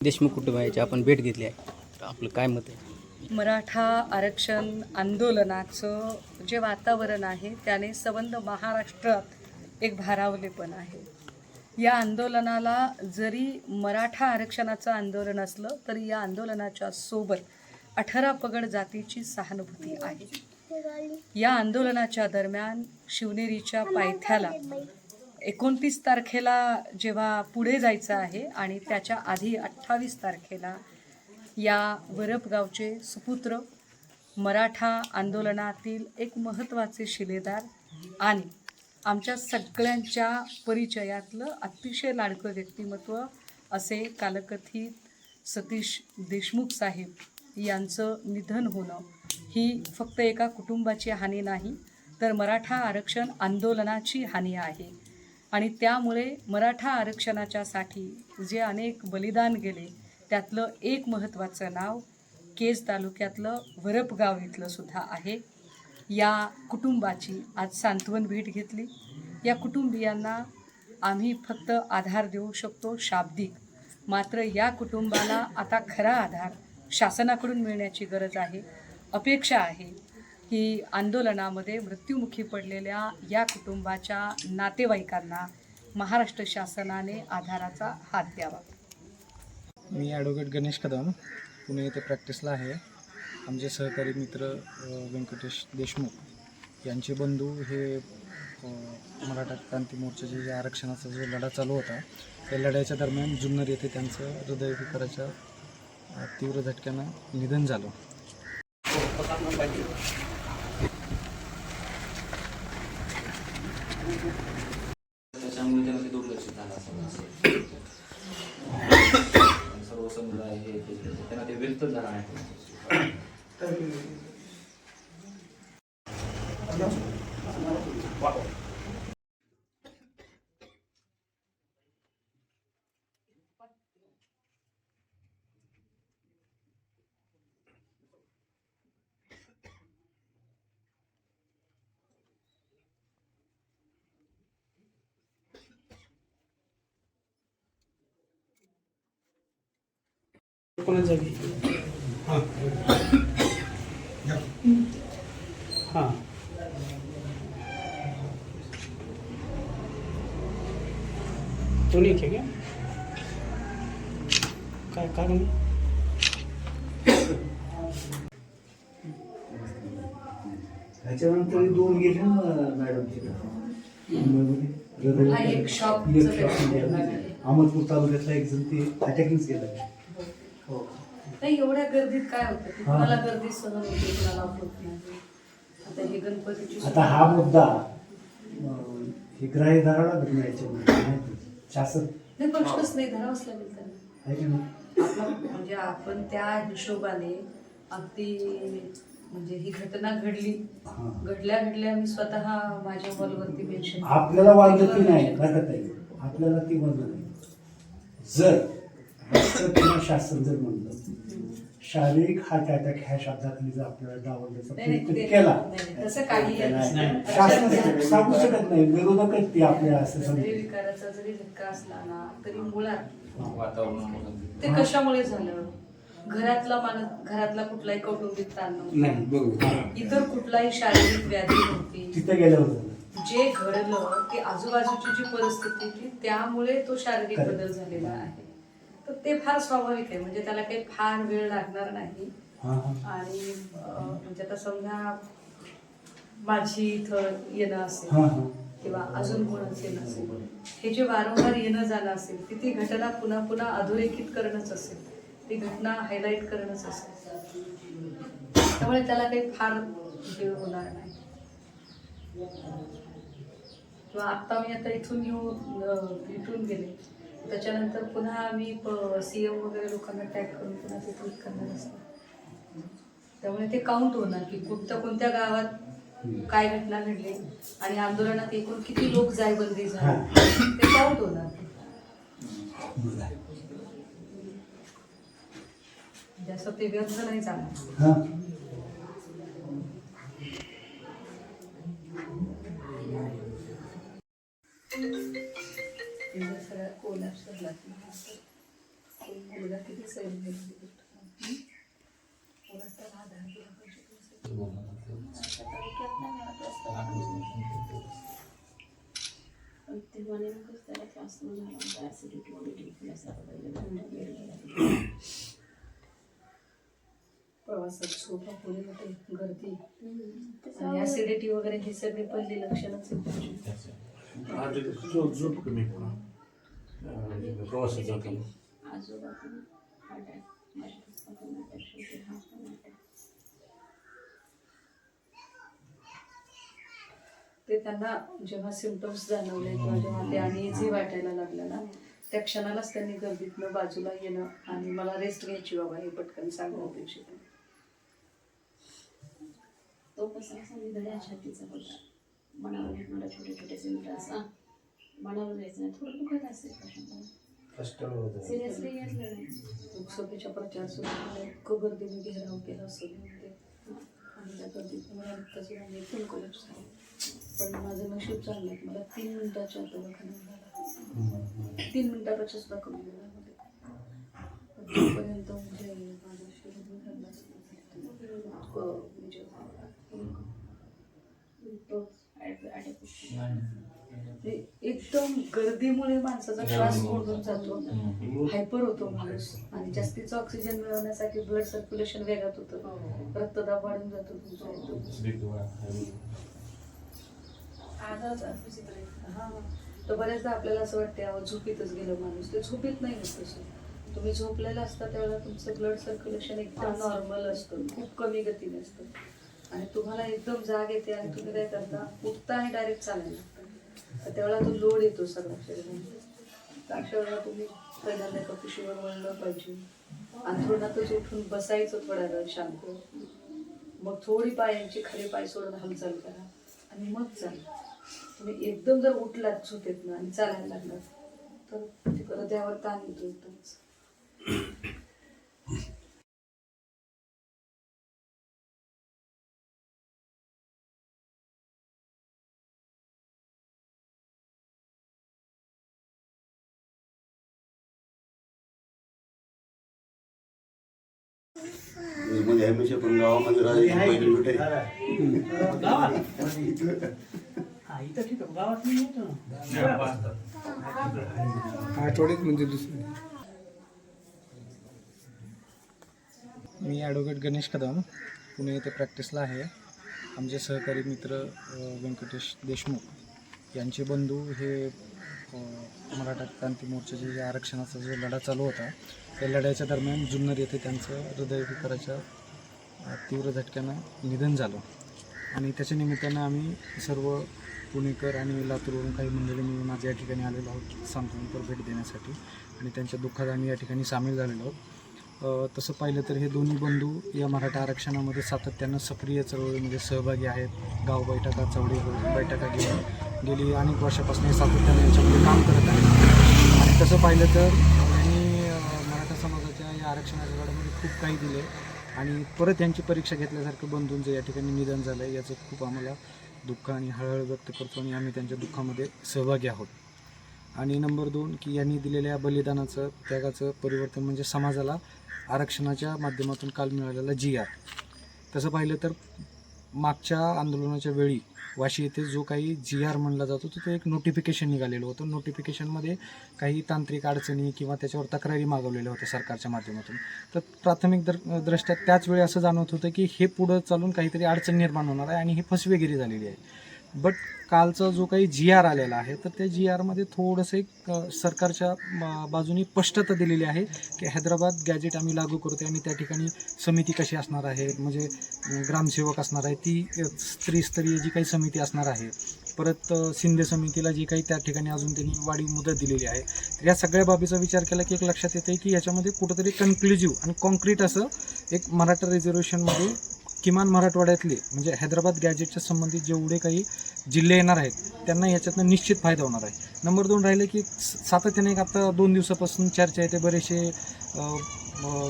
देशमुख कुटुंबाची आपण भेट घेतली आहे. तर आपलं काय मत आहे? मराठा आरक्षण आंदोलनाचं जे वातावरण आहे त्याने संबंध महाराष्ट्रात एक भारावलेपण आहे. या आंदोलनाला जरी मराठा आरक्षणाचं आंदोलन असलं तरी या आंदोलनाच्या सोबत अठरा पगड जातीची सहानुभूती आहे. या आंदोलनाच्या दरम्यान शिवनेरीच्या पायथ्याला एकोणतीस तारखेला जेव्हा पुढे जायचं आहे आणि त्याच्या आधी अठ्ठावीस तारखेला या वरपगावचे सुपुत्र मराठा आंदोलनातील एक महत्त्वाचे शिलेदार आणि आमच्या सगळ्यांच्या परिचयातलं अतिशय लाडकं व्यक्तिमत्व असे कालकथित सतीश देशमुख साहेब यांचं निधन होणं ही फक्त एका कुटुंबाची हानी नाही तर मराठा आरक्षण आंदोलनाची हानी आहे. आणि त्यामुळे मराठा आरक्षणाच्यासाठी जे अनेक बलिदान गेले त्यातलं एक महत्त्वाचं नाव केज तालुक्यातलं वरपगाव इथलं सुद्धा आहे. या कुटुंबाची आज सांत्वन भेट घेतली. या कुटुंबियांना आम्ही फक्त आधार देऊ शकतो शाब्दिक. मात्र या कुटुंबाला आता खरा आधार शासनाकडून मिळण्याची गरज आहे अपेक्षा आहे. की आंदोलनामध्ये मृत्युमुखी पडलेल्या या कुटुंबाच्या नातेवाईकांना महाराष्ट्र शासनाने आधाराचा हात द्यावा. मी ॲडव्होकेट गणेश कदम पुणे येथे प्रॅक्टिसला आहे. आमचे सहकारी मित्र व्यंकटेश देशमुख यांचे बंधू हे मराठा क्रांती मोर्चाचे जे आरक्षणाचा जो लढा चालू होता त्या लढ्याच्या दरम्यान जुन्नर येथे त्यांचं हृदयविकाराच्या तीव्र झटक्यानं निधन झालं. कोणाच जागी. हाँ. हाँ. दोन्ही आहे काय काय? त्याच्यानंतर दोन गेले ना मॅडमचे. एक शॉप अहमदपूर तालुक्यातला एक जण ते अटॅकिंग हो नाही एवढ्या गर्दीत काय होतं. कोणाला गर्दी सहन होते कोणाला होत नाही? आता हे गणपतीची आता हा मुद्दा हे ग्राह्य धरावा याच्यामध्ये माहिती. शासन. नाही प्रश्नच नाही धरावंच लागेल त्यांना आहे की नाही? आपण म्हणजे आपण त्या हिशोबाने अगदी म्हणजे ही घटना घडली. हा. घडल्या घडल्या मी स्वतः माझ्या वॉलवरती मेन्शन आपल्याला वाटत ती नाही घटत आहे आपल्याला ती म्हणत नाही. जर राष्ट्र किंवा शासन जर म्हणलं. शारीरिक हार्ट अटॅक ह्या शब्दाखाली जर आपल्याला डावलण्याचा प्रयत्न केला. तसं. शासन सांगू शकत नाही. विरोधक आहेत ते आपल्या असं हृदयविकाराचा जरी झटका असला ना तरी मुळात ते कशामुळे झालं? घरातला माणूस घरातला कुठलाही कौटुंबिक ताण नव्हता. इतर कुठलाही शारीरिक व्याधी नव्हती. तिथे गेल्यावर जे घडलं ते आजूबाजूची जी परिस्थिती होती त्यामुळे तो शारीरिक. बदल झालेला आहे. तर ते फार स्वाभाविक आहे. म्हणजे त्याला काही फार वेळ लागणार नाही. आणि म्हणजे आता समजा माझी इथं येणं असेल किंवा अजून कोणाचं येणं असेल हे जे वारंवार येणं जाणं असेल ती ती घटना पुन्हा पुन्हा अधोरेखित करणंच असेल. ती घटना हायलाईट करणंच असेल. त्यामुळे त्याला काही फार वेळ होणार नाही. किंवा आत्ता मी आता इथून येऊन अं, भेटून गेले. त्याच्यानंतर पुन्हा आम्ही सी एम वगैरे लोकांना टॅग करून पुन्हा ते ट्विट करणार असतात त्यामुळे ते काउंट होणार की कोणत्या कोणत्या गावात काय घटना घडली आणि आंदोलनात एकूण किती लोक जायबंदी झाली. ते काउंट होणार. असं ते हा सगळ्या कोलॅप्स झाला की मुलगा किती प्रवासात झोपा पुढे मोठे गर्दी. आणि ऍसिडिटी वगैरे हे सगळे पहिली लक्षणच झोप कमी पुन्हा प्रवासात जाताना आजोबा पण अटॅक माझ्या पप्पा पण अटॅक शेवटी हा पण अटॅक ते त्यांना जेव्हा सिमटम्स जाणवले किंवा जेव्हा ते अनइझी वाटायला लागलं ना त्या क्षणालाच त्यांनी गर्दीतनं बाजूला येणं आणि मला रेस्ट घ्यायची बाबा हे पटकन सांगणं अपेक्षित आहे. तो कसा असा निधड्या छातीचा होता मनावर छोटे छोटे सिमटम असा मनावर जायचं नाही. थोडं दुखत असेल कष्ट होतं सिरियसली घेतलं नाही. लोकसभेच्या प्रचार सुरू झाला. इतकं गर्दीने घेराव केला असं म्हणते. आणि त्या गर्दीत मला तसं म्हणजे फुल कोलॅप्स झालं. पण माझं नशीब चांगलं आहे. मला तीन मिनिटाच्या आत दवाखान्यात झाला तीन मिनिटापेक्षा सुद्धा कमी वेळामध्ये पण तोपर्यंत म्हणजे माझं शरीर बिघडलं असलं इतकं म्हणजे ते एकदम गर्दीमुळे माणसाचा श्वास कोंडून जातो. हायपर होतो माणूस. आणि जास्तीचं ऑक्सिजन मिळवण्यासाठी ब्लड सर्क्युलेशन वेगात होतं. रक्तदाब वाढून जातो तुमचा. हा. तर बऱ्याचदा आपल्याला असं वाटतं अहो झोपीतच गेलं माणूस. ते झोपीत नाही होत तसं. तुम्ही झोपलेलं असता त्यावेळेला तुमचं ब्लड सर्क्युलेशन एकदम नॉर्मल असतं. खूप कमी गतीने असतं. आणि तुम्हाला एकदम जाग येते आणि तुम्ही काय करता उठता आणि डायरेक्ट चालायला लागता. त्यावेळेला तो लोड येतो सगळ्या शरीरामध्ये अशा वेळेला तुम्ही पहिल्यांदा एका पिशवीवर वळलं पाहिजे. अंथरुणातच उठून बसायचं थोडा वेळ शांत. मग थोडी पायांची खाली पाय सोडून हालचाल करा. आणि मग चाला. तुम्ही एकदम जर उठलात झोपेतनं आणि चालायला लागलात तर परत हृदयावर ताण येतो एकदमच. म्हणजे हमेशा पण गावामध्ये पहिली भेट आहे. हा. आठवड्यात म्हणजे दुसरी. मी ॲडव्होकेट गणेश कदम पुणे येथे प्रॅक्टिसला आहे. आमचे सहकारी मित्र व्यंकटेश देशमुख यांचे बंधू हे मराठा क्रांती मोर्चाचे जे आरक्षणाचा जो लढा चालू होता त्या लढ्याच्या दरम्यान जुन्नर येथे त्यांचं हृदयविकाराच्या तीव्र झटक्यानं निधन झालं. आणि त्याच्या निमित्तानं आम्ही सर्व पुणेकर आणि लातूरवरून काही मंडळी मी माझ्या या ठिकाणी आलेलो आहोत सांत्वनपर भेट देण्यासाठी. आणि त्यांच्या दुःखात आम्ही या ठिकाणी सामील झालेलो आहोत. तसं पाहिलं तर हे दोन्ही बंधू या मराठा आरक्षणामध्ये सातत्यानं सक्रिय चळवळीमध्ये सहभागी आहेत. गाव बैठका चवडी बैठका घेऊन गेली. अनेक वर्षापासून हे सातत्यानं याच्यामध्ये काम करत आहेत. आणि तसं पाहिलं तर यांनी मराठा समाजाच्या या आरक्षणाच्या लढ्यामध्ये खूप काही दिले. आणि परत यांची परीक्षा घेतल्यासारखं बंधूंचं या ठिकाणी निधन झालं आहे याचं खूप आम्हाला दुःख आणि हळहळ व्यक्त करतो आणि आम्ही त्यांच्या दुःखामध्ये सहभागी आहोत. आणि नंबर दोन की यांनी दिलेल्या बलिदानाचं त्यागाचं परिवर्तन म्हणजे समाजाला आरक्षणाच्या माध्यमातून काल मिळालेला जी आर. तसं पाहिलं तर मागच्या आंदोलनाच्या वेळी वाशी येथे जो काही जी आर म्हणला जातो तो तो एक नोटिफिकेशन निघालेलं होतं. नोटिफिकेशनमध्ये काही तांत्रिक अडचणी किंवा त्याच्यावर तक्रारी मागवलेल्या होत्या सरकारच्या माध्यमातून. तर प्राथमिक दर दृष्ट्या त्याच वेळी असं जाणवत होतं की हे पुढं चालून काहीतरी अडचण निर्माण होणार आहे आणि ही फसवेगिरी झालेली आहे. बट कालचा जो काही जी आर आलेला आहे तर त्या जी आरमध्ये थोडंसं एक सरकारच्या म, बाजूनी स्पष्टता दिलेली आहे की हैदराबाद गॅजेट आम्ही लागू करतो आणि त्या ठिकाणी समिती कशी असणार आहे? म्हणजे ग्रामसेवक असणार आहे. ती त्रिस्तरीय जी काही समिती असणार आहे परत शिंदे समितीला जी काही त्या ठिकाणी अजून त्यांनी वाढीव मुदत दिलेली आहे. तर या सगळ्या बाबीचा विचार केला की एक लक्षात येतं आहे की याच्यामध्ये कुठंतरी कन्क्लुझिव्ह आणि कॉन्क्रीट असं एक मराठा रिझर्वेशनमध्ये किमान मराठवाड्यातले म्हणजे हैदराबाद गॅजेटच्या संबंधित जेवढे काही जिल्हे येणार आहेत त्यांना याच्यातनं निश्चित फायदा होणार आहे. नंबर दोन राहिले की सातत्याने एक आता दोन दिवसापासून चर्चा येते बरेचसे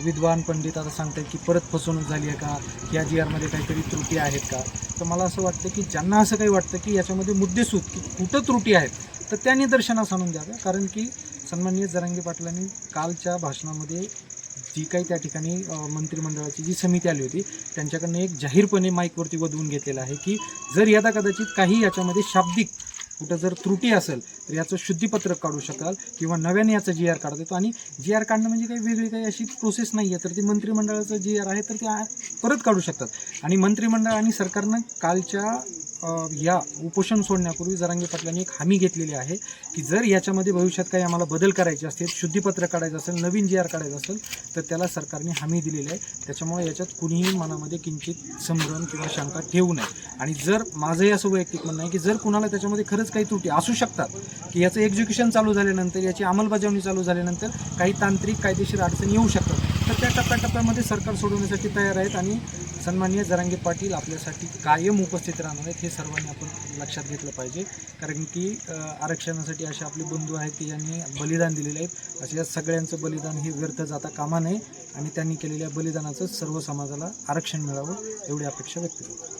विद्वान पंडित आता सांगतात की परत फसवणूक झाली आहे का? या जी आरमध्ये काहीतरी त्रुटी आहेत का? तर मला असं वाटतं की ज्यांना असं काही वाटतं की याच्यामध्ये मुद्देसूद की कुठं त्रुटी आहेत तर त्या निदर्शनास आणून द्याव्या. कारण की सन्माननीय जरांगे पाटलांनी कालच्या भाषणामध्ये जी काही त्या ठिकाणी मंत्रिमंडळाची जी समिती आली होती त्यांच्याकडनं एक जाहीरपणे माईकवरती वधवून घेतलेलं आहे की जर यदा कदाचित काही याच्यामध्ये शाब्दिक कुठं जर त्रुटी असेल तर याचं शुद्धीपत्रक काढू शकाल किंवा नव्याने याचं जी आर काढता येतो आणि जी आर काढणं म्हणजे काही वेगळी काही अशी प्रोसेस नाही आहे तर ती मंत्रिमंडळाचं जी आर आहे तर ते परत काढू शकतात. आणि मंत्रिमंडळ आणि सरकारनं कालच्या या उपोषण सोडण्यापूर्वी जरांगी पाटलांनी एक हमी घेतलेली आहे की जर याच्यामध्ये भविष्यात काही आम्हाला बदल करायचे असतील शुद्धीपत्र काढायचं असेल नवीन जी आर काढायचं असेल तर त्याला सरकारने हमी दिलेली आहे. त्याच्यामुळे याच्यात कुणीही मनामध्ये किंचित संभ्रम किंवा शंका ठेवू नये. आणि जर माझंही असं वैयक्तिक म्हणणं आहे की जर कुणाला त्याच्यामध्ये खरंच काही त्रुटी असू शकतात की याचं एक्झिक्युशन चालू झाल्यानंतर याची अंमलबजावणी चालू झाल्यानंतर काही तांत्रिक कायदेशीर अडचणी येऊ शकतात तर त्या टप्प्याटप्प्यामध्ये सरकार सोडवण्यासाठी तयार आहेत आणि सन्माननीय जरांगे पाटील आपल्यासाठी कायम उपस्थित राहणार आहेत हे सर्वांनी आपण लक्षात घेतलं पाहिजे. कारण की आरक्षणासाठी असे आपले बंधू आहेत की ज्यांनी बलिदान दिलेले आहेत. अशा या सगळ्यांचं बलिदान हे व्यर्थ जाता कामा नये आणि त्यांनी केलेल्या बलिदानाचं सर्व समाजाला आरक्षण मिळावं एवढी अपेक्षा व्यक्त करतो.